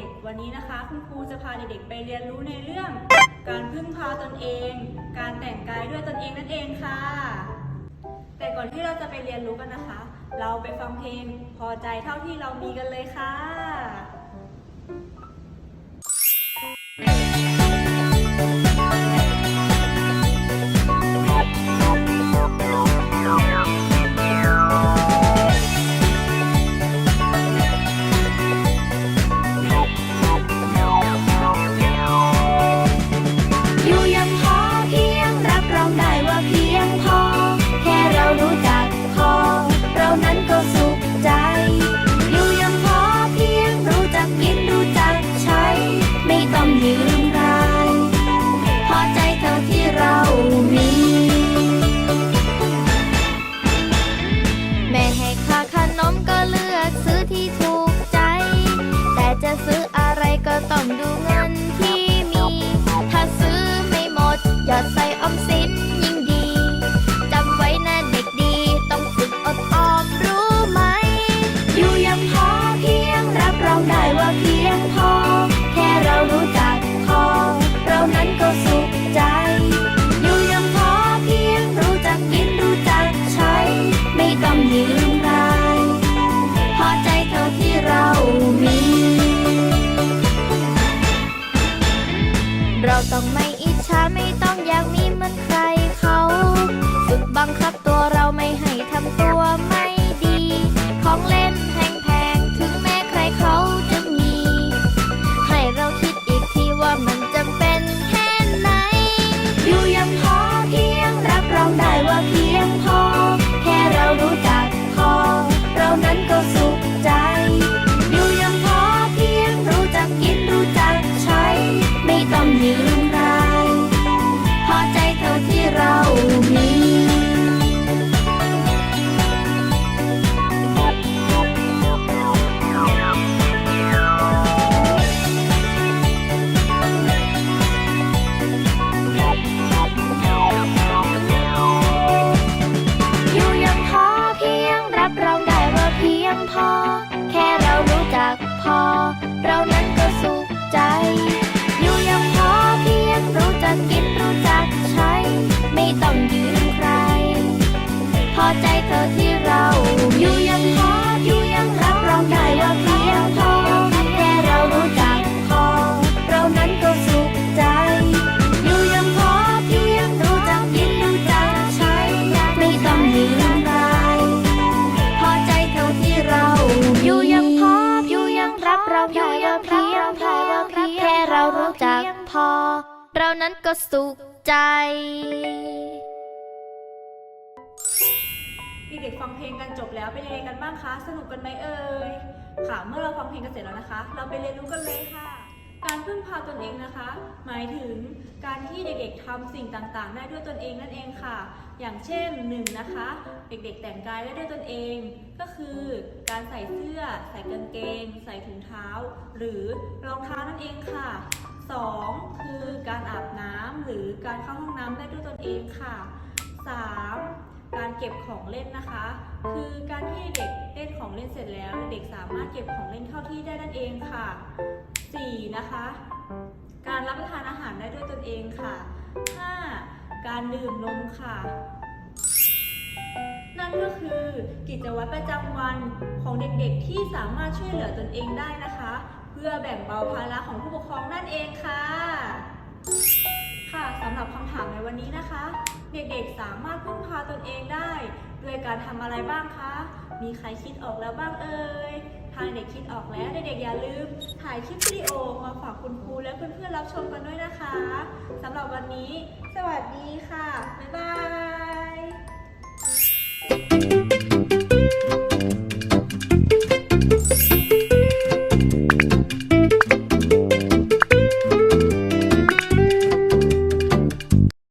็กๆ วันนี้นะคะ คุณครูจะพาเด็กๆ ไปเรียนรู้ในเรื่อง การพึ่งพาตนเอง การแต่งกายด้วยตนเองนั่นเองค่ะ แต่ก่อนที่เราจะไปเรียนรู้กันนะคะ เราไปฟังเพลงพอใจเท่าที่เรามีกันเลยค่ะ เรานั้นก็สุขใจ เด็กๆฟังเพลงกันจบแล้วเป็นยังไงกันบ้างคะ สนุกกันไหมเอ่ย ค่ะ เมื่อเราฟังเพลงกันเสร็จแล้วนะคะ เราไปเรียนรู้กันเลยค่ะ การพึ่งพาตนเองนะคะ หมายถึงการที่เด็กๆทำสิ่งต่างๆ ได้ด้วยตนเองนั่นเองค่ะ อย่างเช่นหนึ่งนะคะ เด็กๆแต่งกายได้ด้วยตนเอง ก็คือการใส่เสื้อ ใส่กางเกง ใส่ถุงเท้า หรือรองเท้านั่นเองค่ะ สองคือการอาบน้ำหรือการเข้าห้องน้ำได้ด้วยตนเองค่ะ 3. การเก็บของเล่นนะคะ คือการที่เด็กเล่นของเล่นเสร็จแล้ว เด็กสามารถเก็บของเล่นเข้าที่ได้นั่นเองค่ะ 4. นะคะ การรับประทานอาหารได้ด้วยตนเองค่ะ 5. การดื่มนมค่ะนั่นก็คือกิจวัตรประจำวันของเด็กๆที่สามารถช่วยเหลือตนเองได้นะคะ พื่อแบ่งเบาภาระของผู้ปกครองนั่นเองค่ะ ค่ะสำหรับคำถามในวันนี้นะคะ เด็กๆสามารถพึ่งพาตนเองได้ ด้วยการทำอะไรบ้างคะ มีใครคิดออกแล้วบ้างเอ่ยถ้าเด็กคิดออกแล้วเด็กๆอย่าลืม ถ่ายคลิปวิดีโอมาฝากคุณครูและเพื่อนๆรับชมกันด้วยนะคะสำหรับวันนี้ สวัสดีค่ะ บ๊ายบาย